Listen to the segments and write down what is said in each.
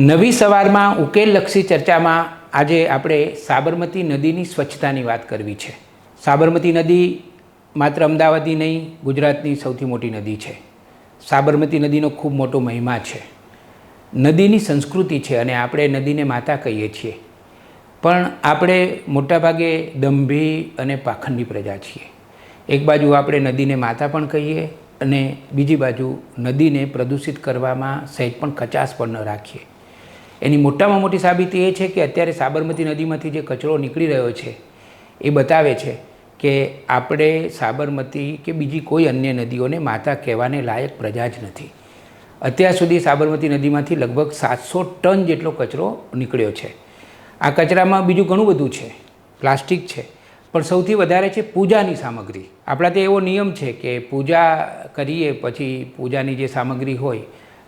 નવી સવારમાં ઉકેલલક્ષી ચર્ચામાં આજે આપણે સાબરમતી નદીની સ્વચ્છતાની વાત કરવી છે. સાબરમતી નદી માત્ર અમદાવાદની નહીં, ગુજરાતની સૌથી મોટી નદી છે. સાબરમતી નદીનો ખૂબ મોટો મહિમા છે. નદીની સંસ્કૃતિ છે અને આપણે નદીને માતા કહીએ છીએ. પણ આપણે મોટાભાગે દંભી અને પાખંડી પ્રજા છીએ. એક બાજુ આપણે નદીને માતા પણ કહીએ અને બીજી બાજુ નદીને પ્રદૂષિત કરવામાં સહેજ પણ કચાશ પણ ન રાખીએ. એની મોટામાં મોટી સાબિતી એ છે કે અત્યારે સાબરમતી નદીમાંથી જે કચરો નીકળી રહ્યો છે, એ બતાવે છે કે આપણે સાબરમતી કે બીજી કોઈ અન્ય નદીઓને માતા કહેવાને લાયક પ્રજા જ નથી. અત્યાર સુધી સાબરમતી નદીમાંથી લગભગ સાતસો ટન જેટલો કચરો નીકળ્યો છે. આ કચરામાં બીજું ઘણું બધું છે, પ્લાસ્ટિક છે, પણ સૌથી વધારે છે પૂજાની સામગ્રી. આપણા તે એવો નિયમ છે કે પૂજા કરીએ પછી પૂજાની જે સામગ્રી હોય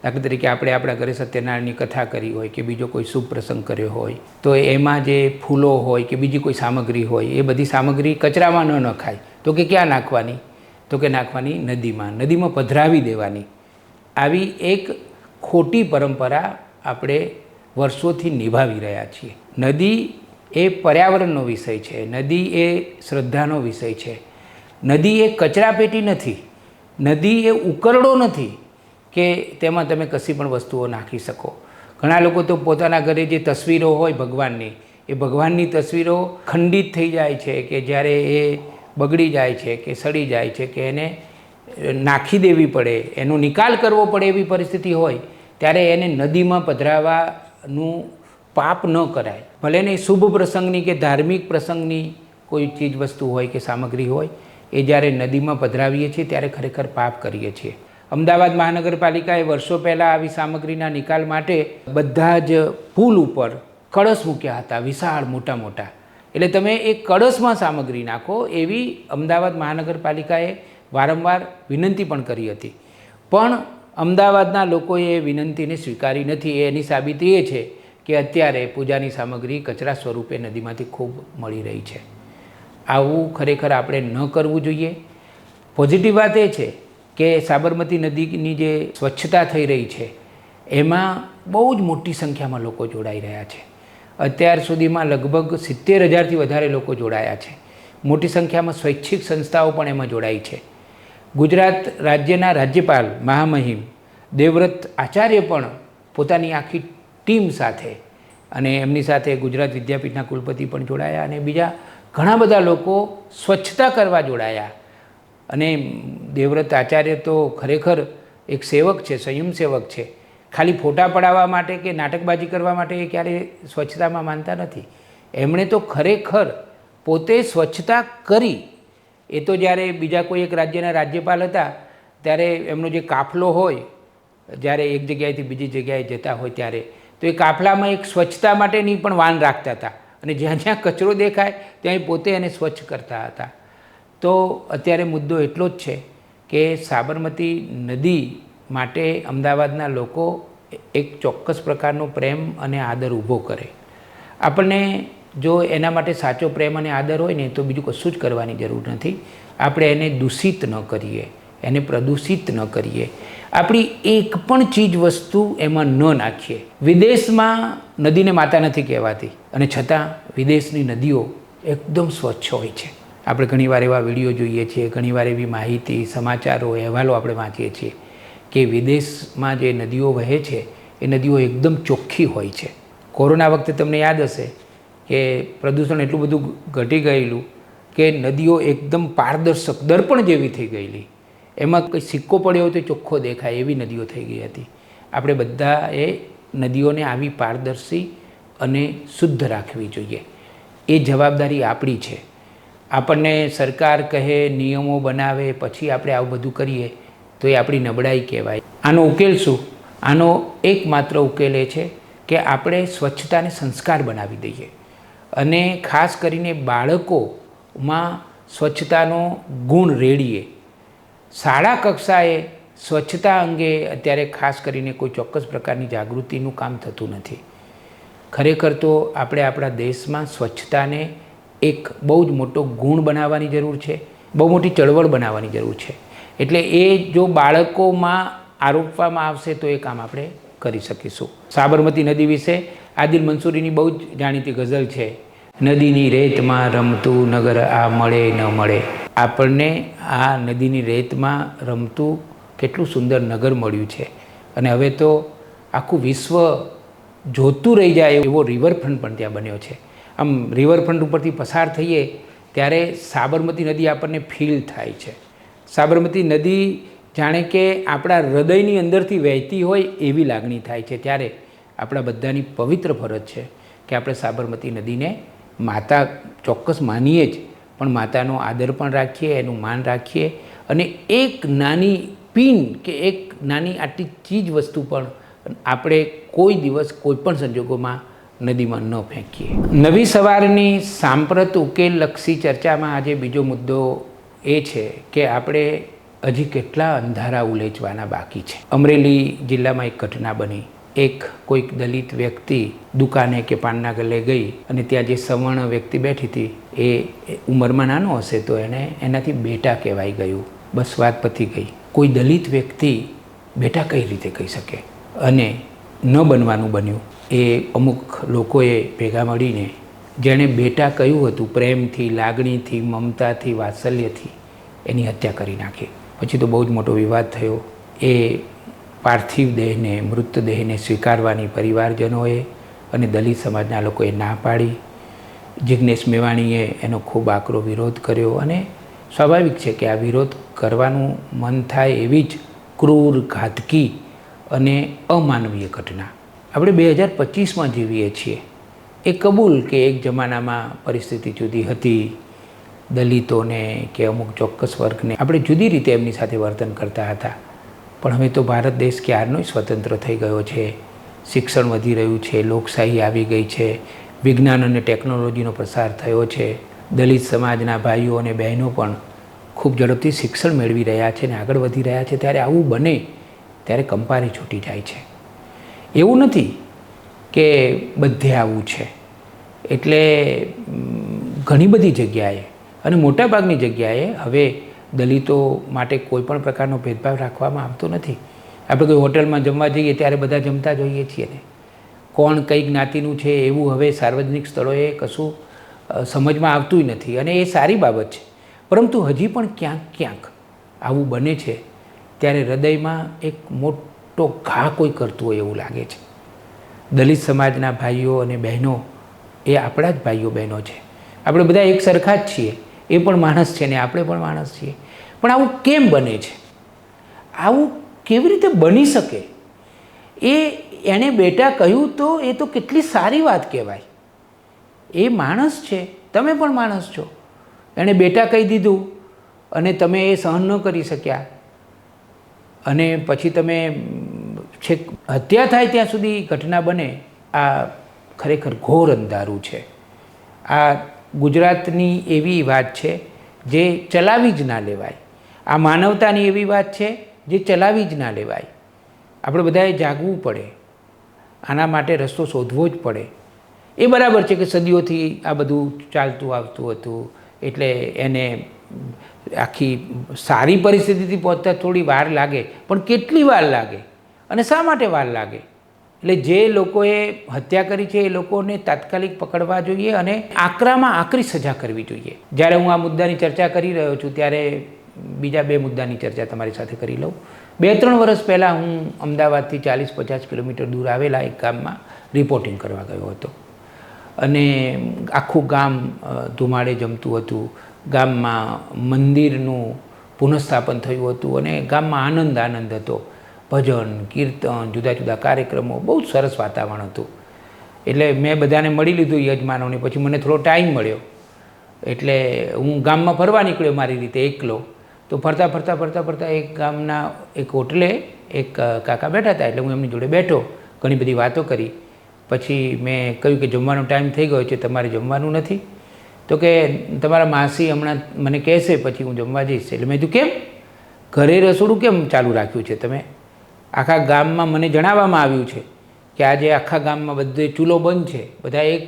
દાખલા તરીકે આપણે આપણા ઘરે સત્યનારાયણની કથા કરી હોય કે બીજો કોઈ શુભ પ્રસંગ કર્યો હોય, તો એમાં જે ફૂલો હોય કે બીજી કોઈ સામગ્રી હોય, એ બધી સામગ્રી કચરામાં ન નખાય. તો કે ક્યાં નાખવાની? તો કે નાખવાની નદીમાં. નદીમાં પધરાવી દેવાની. આવી એક ખોટી પરંપરા આપણે વર્ષોથી નિભાવી રહ્યા છીએ. નદી એ પર્યાવરણનો વિષય છે. નદી એ શ્રદ્ધાનો વિષય છે. નદી એ કચરાપેટી નથી. નદી એ ઉકરડો નથી. કે તેમાં તમે કશી પણ વસ્તુઓ નાખી શકો. ઘણા લોકો તો પોતાના ઘરે જે તસવીરો હોય ભગવાનની, એ ભગવાનની તસવીરો ખંડિત થઈ જાય છે કે જ્યારે એ બગડી જાય છે કે સડી જાય છે કે એને નાખી દેવી પડે, એનો નિકાલ કરવો પડે એવી પરિસ્થિતિ હોય, ત્યારે એને નદીમાં પધરાવવાનું પાપ ન કરાય. ભલે ને શુભ પ્રસંગની કે ધાર્મિક પ્રસંગની કોઈ ચીજ વસ્તુ હોય કે સામગ્રી હોય, એ જ્યારે નદીમાં પધરાવીએ છીએ ત્યારે ખરેખર પાપ કરીએ છીએ. અમદાવાદ મહાનગરપાલિકાએ વર્ષો પહેલાં આવી સામગ્રીના નિકાલ માટે બધા જ પુલ ઉપર કળશ મૂક્યા હતા, વિશાળ, મોટા મોટા. એટલે તમે એ કળશમાં સામગ્રી નાખો એવી અમદાવાદ મહાનગરપાલિકાએ વારંવાર વિનંતી પણ કરી હતી. પણ અમદાવાદના લોકોએ એ વિનંતીને સ્વીકારી નથી. એની સાબિતી એ છે કે અત્યારે પૂજાની સામગ્રી કચરા સ્વરૂપે નદીમાંથી ખૂબ મળી રહી છે. આવું ખરેખર આપણે ન કરવું જોઈએ. પોઝિટિવ વાત એ છે કે સાબરમતી નદીની જે સ્વચ્છતા થઈ રહી છે, એમાં બહુ જ મોટી સંખ્યામાં લોકો જોડાઈ રહ્યા છે. અત્યાર સુધીમાં લગભગ સિત્તેર હજારથી વધારે લોકો જોડાયા છે. મોટી સંખ્યામાં સ્વૈચ્છિક સંસ્થાઓ પણ એમાં જોડાઈ છે. ગુજરાત રાજ્યના રાજ્યપાલ મહામહિમ દેવવ્રત આચાર્ય પણ પોતાની આખી ટીમ સાથે અને એમની સાથે ગુજરાત વિદ્યાપીઠના કુલપતિ પણ જોડાયા અને બીજા ઘણા બધા લોકો સ્વચ્છતા કરવા જોડાયા. અને દેવવ્રત આચાર્ય તો ખરેખર એક સેવક છે સ્વયંસેવક છે. ખાલી ફોટા પડાવવા માટે કે નાટકબાજી કરવા માટે એ ક્યારેય સ્વચ્છતામાં માનતા નથી. એમણે તો ખરેખર પોતે સ્વચ્છતા કરી. એ તો જ્યારે બીજા કોઈ એક રાજ્યના રાજ્યપાલ હતા, ત્યારે એમનો જે કાફલો હોય, જ્યારે એક જગ્યાએથી બીજી જગ્યાએ જતા હોય ત્યારે, તો એ કાફલામાં એક સ્વચ્છતા માટેની પણ વાન રાખતા હતા. અને જ્યાં જ્યાં કચરો દેખાય, ત્યાં પોતે એને સ્વચ્છ કરતા હતા. તો અત્યારે મુદ્દો એટલો જ છે કે સાબરમતી નદી માટે અમદાવાદના લોકો એક ચોક્કસ પ્રકારનો પ્રેમ અને આદર ઊભો કરે. આપણને જો એના માટે સાચો પ્રેમ અને આદર હોય ને, તો બીજું કશું જ કરવાની જરૂર નથી. આપણે એને દૂષિત ન કરીએ, એને પ્રદૂષિત ન કરીએ. આપણી એક પણ ચીજ વસ્તુ એમાં ન નાખીએ. વિદેશમાં નદીને માતા નથી કહેવાતી અને છતાં વિદેશની નદીઓ એકદમ સ્વચ્છ હોય છે. આપણે ઘણીવાર એવા વીડિયો જોઈએ છીએ, ઘણીવાર એવી માહિતી, સમાચારો, અહેવાલો આપણે વાંચીએ છીએ કે વિદેશમાં જે નદીઓ વહે છે, એ નદીઓ એકદમ ચોખ્ખી હોય છે. કોરોના વખતે તમને યાદ હશે કે પ્રદૂષણ એટલું બધું ઘટી ગયેલું કે નદીઓ એકદમ પારદર્શક દર્પણ જેવી થઈ ગયેલી. એમાં કંઈ સિક્કો પડ્યો તો ચોખ્ખો દેખાય, એવી નદીઓ થઈ ગઈ હતી. આપણે બધાએ નદીઓને આવી પારદર્શી અને શુદ્ધ રાખવી જોઈએ. એ જવાબદારી આપણી છે. આપણને સરકાર કહે, નિયમો બનાવે, પછી આપણે આવું બધું કરીએ, તો એ આપણી નબળાઈ કહેવાય. આનો ઉકેલ શું? આનો એકમાત્ર ઉકેલ એ છે કે આપણે સ્વચ્છતાને સંસ્કાર બનાવી દઈએ. અને ખાસ કરીને બાળકોમાં સ્વચ્છતાનો ગુણ રેડીએ. શાળા કક્ષાએ સ્વચ્છતા અંગે અત્યારે ખાસ કરીને કોઈ ચોક્કસ પ્રકારની જાગૃતિનું કામ થતું નથી. ખરેખર તો આપણે આપણા દેશમાં સ્વચ્છતાને એક બહુ જ મોટો ગુણ બનાવવાની જરૂર છે, બહુ મોટી ચળવળ બનાવવાની જરૂર છે. એટલે એ જો બાળકોમાં આરોપવામાં આવશે તો એ કામ આપણે કરી શકીશું. સાબરમતી નદી વિશે આદિલ મંસૂરીની બહુ જ જાણીતી ગઝલ છે, નદીની રેતમાં રમતું નગર આ મળે ન મળે. આપણને આ નદીની રેતમાં રમતું કેટલું સુંદર નગર મળ્યું છે. અને હવે તો આખું વિશ્વ જોતું રહી જાય એવો રિવરફ્રન્ટ પણ ત્યાં બન્યો છે. આમ રિવરફ્રન્ટ ઉપરથી પસાર થઈએ ત્યારે સાબરમતી નદી આપણને ફીલ થાય છે. સાબરમતી નદી જાણે કે આપણા હૃદયની અંદરથી વહેતી હોય એવી લાગણી થાય છે ત્યારે આપણા બધાની પવિત્ર ફરજ છે કે આપણે સાબરમતી નદીને માતા ચોક્કસ માનીએ જ, પણ માતાનો આદર પણ રાખીએ, એનું માન રાખીએ અને એક નાની પિન કે એક નાની આટલી ચીજ વસ્તુ પણ આપણે કોઈ દિવસ કોઈ પણ સંજોગોમાં નદીમાં ન ફેંકીએ. નવી સવારની સાંપ્રત ઉકેલલક્ષી ચર્ચામાં આજે બીજો મુદ્દો એ છે કે આપણે હજી કેટલા અંધારા ઉલેચવાના બાકી છે. અમરેલી જિલ્લામાં એક ઘટના બની. એક કોઈક દલિત વ્યક્તિ દુકાને કે પાનના ગલે ગઈ અને ત્યાં જે સવર્ણ વ્યક્તિ બેઠી હતી, એ ઉંમરમાં નાનો હશે તો એને એનાથી બેટા કહેવાય ગયું. બસ વાત પતી ગઈ. કોઈ દલિત વ્યક્તિ બેટા કઈ રીતે કહી શકે? અને ન બનવાનું બન્યું. એ અમુક લોકોએ ભેગા મળીને જેણે બેટા કહ્યું હતું, પ્રેમથી, લાગણીથી, મમતાથી, વાત્સલ્યથી, એની હત્યા કરી નાખી. પછી તો બહુ જ મોટો વિવાદ થયો. એ પાર્થિવ દેહને મૃતદેહને સ્વીકારવાની પરિવારજનોએ અને દલિત સમાજના લોકોએ ના પાડી. જિજ્ઞેશ મેવાણીએ એનો ખૂબ આકરો વિરોધ કર્યો અને સ્વાભાવિક છે કે આ વિરોધ કરવાનું મન થાય એવી જ ક્રૂર, ઘાતકી અને અમાનવીય ઘટના. આપણે બે હજાર પચીસમાં જીવીએ છીએ. એ કબૂલ કે એક જમાનામાં પરિસ્થિતિ જુદી હતી, દલિતોને કે અમુક ચોક્કસ વર્ગને. આપણે જુદી રીતે એમની સાથે વર્તન કરતા હતા. પણ હવે તો ભારત દેશ ક્યારનોય સ્વતંત્ર થઈ ગયો છે? શિક્ષણ વધી રહ્યું છે, લોકશાહી આવી ગઈ છે, વિજ્ઞાન અને ટેકનોલોજીનો પ્રસાર થયો છે. દલિત સમાજના ભાઈઓ અને બહેનો પણ ખૂબ ઝડપથી શિક્ષણ મેળવી રહ્યા છે અને આગળ વધી રહ્યા છે. ત્યારે આવું બને, ત્યારે કંપારી છૂટી જાય છે. એવું નથી કે બધે આવું છે. એટલે ઘણી બધી જગ્યાએ અને મોટાભાગની જગ્યાએ હવે દલિતો માટે કોઈ પણ પ્રકારનો ભેદભાવ રાખવામાં આવતો નથી. આપણે કોઈ હોટલમાં જમવા જઈએ ત્યારે બધા જમતા જોઈએ છીએ ને. કોણ કઈ જ્ઞાતિનું છે એવું હવે સાર્વજનિક સ્થળોએ કશું સમજમાં આવતું નથી અને એ સારી બાબત છે. પરંતુ હજી પણ ક્યાંક ક્યાંક આવું બને છે. ત્યારે હૃદયમાં એક મોટો ઘા કોઈ કરતું હોય એવું લાગે છે. દલિત સમાજના ભાઈઓ અને બહેનો એ આપણા જ ભાઈઓ બહેનો છે. આપણે બધા એક સરખા જ છીએ. એ પણ માણસ છે ને આપણે પણ માણસ છીએ. પણ આવું કેમ બને છે? આવું કેવી રીતે બની શકે? એ એણે બેટા કહ્યું તો એ તો કેટલી સારી વાત કહેવાય. એ માણસ છે. તમે પણ માણસ છો. એણે બેટા કહી દીધું અને તમે એ સહન ન કરી શક્યા. અને પછી તમે છેક હત્યા થાય ત્યાં સુધી ઘટના બને, આ ખરેખર ઘોર અંધારું છે. આ ગુજરાતની એવી વાત છે જે ચલાવી જ ના લેવાય. આ માનવતાની એવી વાત છે જે ચલાવી જ ના લેવાય. આપણે બધાએ જાગવું પડે. આના માટે રસ્તો શોધવો જ પડે. એ બરાબર છે કે સદીઓથી આ બધું ચાલતું આવતું હતું, એટલે એને આખી સારી પરિસ્થિતિથી પહોંચતા થોડી વાર લાગે, પણ કેટલી વાર લાગે? અને શા માટે વાર લાગે? એટલે જે લોકોએ હત્યા કરી છે એ લોકોને તાત્કાલિક પકડવા જોઈએ અને આકરામાં આકરી સજા કરવી જોઈએ. જ્યારે હું આ મુદ્દાની ચર્ચા કરી રહ્યો છું, ત્યારે બીજા બે મુદ્દાની ચર્ચા તમારી સાથે કરી લઉં. બે ત્રણ વર્ષ પહેલાં હું અમદાવાદથી ચાલીસ પચાસ કિલોમીટર દૂર આવેલા એક ગામમાં રિપોર્ટિંગ કરવા ગયો હતો. અને આખું ગામ ધુમાડે જમતું હતું. ગામમાં મંદિરનું પુનઃસ્થાપન થયું હતું અને ગામમાં આનંદ આનંદ હતો. ભજન, કીર્તન, જુદા જુદા કાર્યક્રમો, બહુ જ સરસ વાતાવરણ હતું. એટલે મેં બધાને મળી લીધું યજમાનોને, પછી મને થોડો ટાઈમ મળ્યો. એટલે હું ગામમાં ફરવા નીકળ્યો મારી રીતે એકલો. તો ફરતા ફરતા ફરતા ફરતા એક ગામના એક હોટલે એક કાકા બેઠા હતા એટલે હું એમની જોડે બેઠો, ઘણી બધી વાતો કરી. પછી મેં કહ્યું કે જમવાનો ટાઈમ થઈ ગયો છે, તમારે જમવાનું નથી. તો કે તમારા માસી હમણાં મને કહેશે, પછી હું જમવા જઈશ. એટલે મેં કીધું, કેમ? ઘરે રસોડું કેમ ચાલુ રાખ્યું છે તમે? આખા ગામમાં મને જણાવવામાં આવ્યું છે કે આજે આખા ગામમાં બધે ચૂલો બંધ છે, બધા એક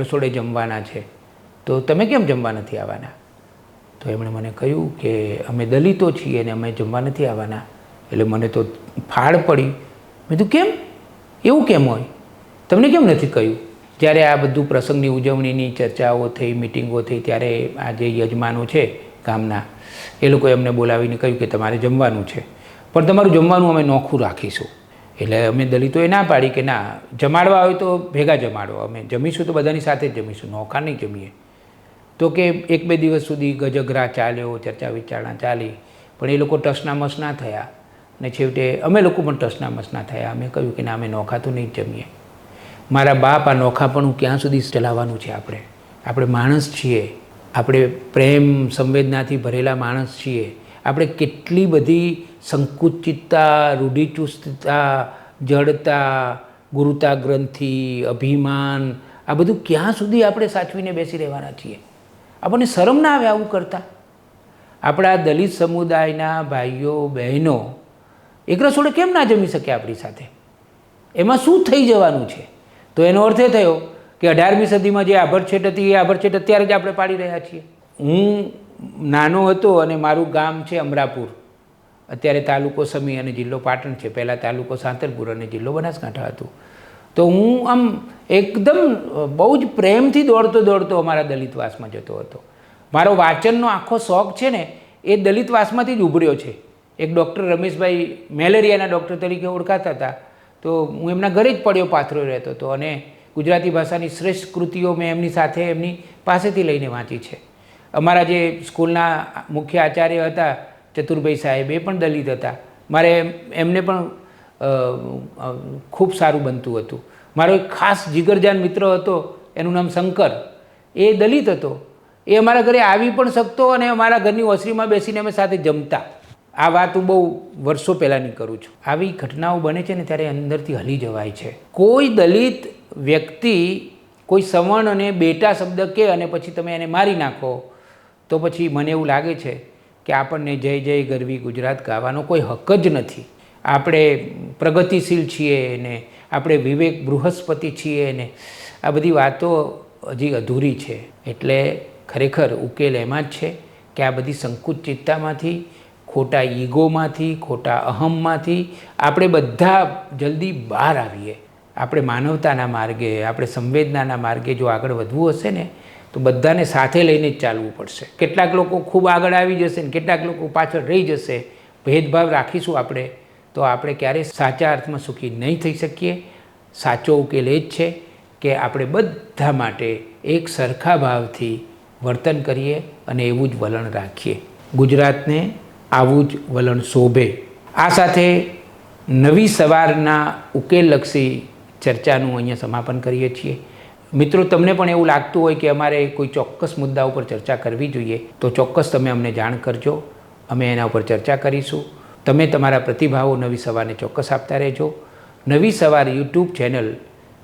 રસોડે જમવાના છે. તો તમે કેમ જમવા નથી આવવાના? તો એમણે મને કહ્યું કે અમે દલિતો છીએ અને અમે જમવા નથી આવવાના. એટલે મને તો ફાળ પડી. મેં કીધું, કેમ? એવું કેમ હોય? તમને કેમ નથી કહ્યું? જ્યારે આ બધું પ્રસંગની ઉજવણીની ચર્ચાઓ થઈ, મિટિંગો થઈ, ત્યારે આ જે યજમાનો છે ગામના, એ લોકોએ અમને બોલાવીને કહ્યું કે તમારે જમવાનું છે. પણ તમારું જમવાનું અમે નોખું રાખીશું. એટલે અમે દલિતોએ ના પાડી કે ના, જમાડવા હોય તો ભેગા જમાડો. અમે જમીશું તો બધાની સાથે જ જમીશું, નોખા નહીં જમીએ. તો કે એક બે દિવસ સુધી ગજગરા ચાલ્યો, ચર્ચા વિચારણા ચાલી, પણ એ લોકો ટસના મસ ના થયા. અને છેવટે અમે લોકો પણ ટસના મસ ના થયા. અમે કહ્યું કે ના, અમે નોખા તો નહીં જમીએ. મારા બાપ આ નોખાપણું ક્યાં સુધી ચલાવવાનું છે આપણે? આપણે માણસ છીએ. આપણે પ્રેમ સંવેદનાથી ભરેલા માણસ છીએ. આપણે કેટલી બધી સંકુચિતતા, રૂઢિચુસ્તતા, જડતા, ગુરુતા ગ્રંથિ, અભિમાન, આ બધું ક્યાં સુધી આપણે સાચવીને બેસી રહેવાના છીએ? આપણને શરમ ના આવે આવું કરતાં? આપણા દલિત સમુદાયના ભાઈઓ, બહેનો એક રસોડે કેમ ના જમી શકે આપણી સાથે? એમાં શું થઈ જવાનું છે? તો એનો અર્થ એ થયો કે અઢારમી સદીમાં જે આભરછેટ હતી, એ આભરછેટ અત્યારે જ આપણે પાડી રહ્યા છીએ. હું નાનો હતો અને મારું ગામ છે અમરાપુર. અત્યારે તાલુકો સમી અને જિલ્લો પાટણ છે. પહેલાં તાલુકો સાંતરપુર અને જિલ્લો બનાસકાંઠા હતું. તો હું આમ એકદમ બહુ જ પ્રેમથી દોડતો દોડતો અમારા દલિતવાસમાં જતો હતો. મારો વાંચનનો આખો શોખ છે ને, એ દલિતવાસમાંથી જ ઉભર્યો છે. એક ડૉક્ટર રમેશભાઈ મેલેરિયાના ડૉક્ટર તરીકે ઓળખાતા હતા. તો હું એમના ઘરે જ પડ્યો પાથરો રહેતો હતો અને ગુજરાતી ભાષાની શ્રેષ્ઠ કૃતિઓ મેં એમની સાથે એમની પાસેથી લઈને વાંચી છે. અમારા જે સ્કૂલના મુખ્ય આચાર્ય હતા, ચતુરભાઈ સાહેબ, એ પણ દલિત હતા. મારે એમને પણ ખૂબ સારું બનતું હતું. મારો એક ખાસ જીગરજાન મિત્ર હતો, એનું નામ શંકર. એ દલિત હતો. એ અમારા ઘરે આવી પણ શકતો અને અમારા ઘરની ઓસરીમાં બેસીને અમે સાથે જમતા. આ વાત હું બહુ વર્ષો પહેલાંની કરું છું. આવી ઘટનાઓ બને છે ને ત્યારે અંદરથી હલી જવાય છે. કોઈ દલિત વ્યક્તિ કોઈ સવર્ણ અને બેટા શબ્દ કે અને પછી તમે એને મારી નાખો તો પછી મને એવું લાગે છે કે આપણને જય જય ગરવી ગુજરાત ગાવાનો કોઈ હક જ નથી. આપણે પ્રગતિશીલ છીએ ને આપણે વિવેક બૃહસ્પતિ છીએ ને આ બધી વાતો હજી અધૂરી છે. એટલે ખરેખર ઉકેલ એમાં જ છે કે આ બધી સંકુચિતતામાંથી, ખોટા ઈગોમાંથી, ખોટા અહમમાંથી આપણે બધા જલ્દી બહાર આવીએ. આપણે માનવતાના માર્ગે, આપણે સંવેદનાના માર્ગે જો આગળ વધવું હશે ને તો બધાને સાથે લઈને જ ચાલવું પડશે. કેટલાક લોકો ખૂબ આગળ આવી જશે ને કેટલાક લોકો પાછળ રહી જશે. ભેદભાવ રાખીશું આપણે. તો આપણે ક્યારેય સાચા અર્થમાં સુખી નહીં થઈ શકીએ. સાચો ઉકેલ એ જ છે કે આપણે બધા માટે એક સરખા ભાવથી વર્તન કરીએ અને એવું જ વલણ રાખીએ. ગુજરાતને આવું જ વલણ શોભે. આ સાથે નવી સવારના ઉકેલલક્ષી ચર્ચાનું અહીંયા સમાપન કરીએ છીએ. મિત્રો, તમને પણ એવું લાગતું હોય કે અમારે કોઈ ચોક્કસ મુદ્દા ઉપર ચર્ચા કરવી જોઈએ, તો ચોક્કસ તમે અમને જાણ કરજો. અમે એના ઉપર ચર્ચા કરીશું. તમે તમારા પ્રતિભાવો નવી સવારને ચોક્કસ આપતા રહેજો. નવી સવાર યુટ્યુબ ચેનલ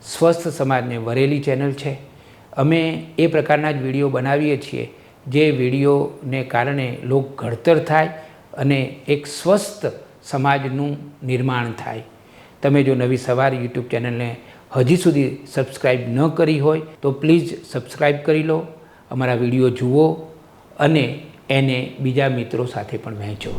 સ્વસ્થ સમાજને વરેલી ચેનલ છે. અમે એ પ્રકારના જ વીડિયો બનાવીએ છીએ, જે વિડીયોને કારણે લોક ઘડતર થાય અને એક સ્વસ્થ સમાજનું નિર્માણ થાય. તમે જો નવી સવાર યુટ્યુબ ચેનલને હજી સુધી સબસ્ક્રાઈબ ન કરી હોય તો પ્લીઝ સબસ્ક્રાઈબ કરી લો, અમારા વીડિયો જુઓ અને એને બીજા મિત્રો સાથે પણ વહેંચો.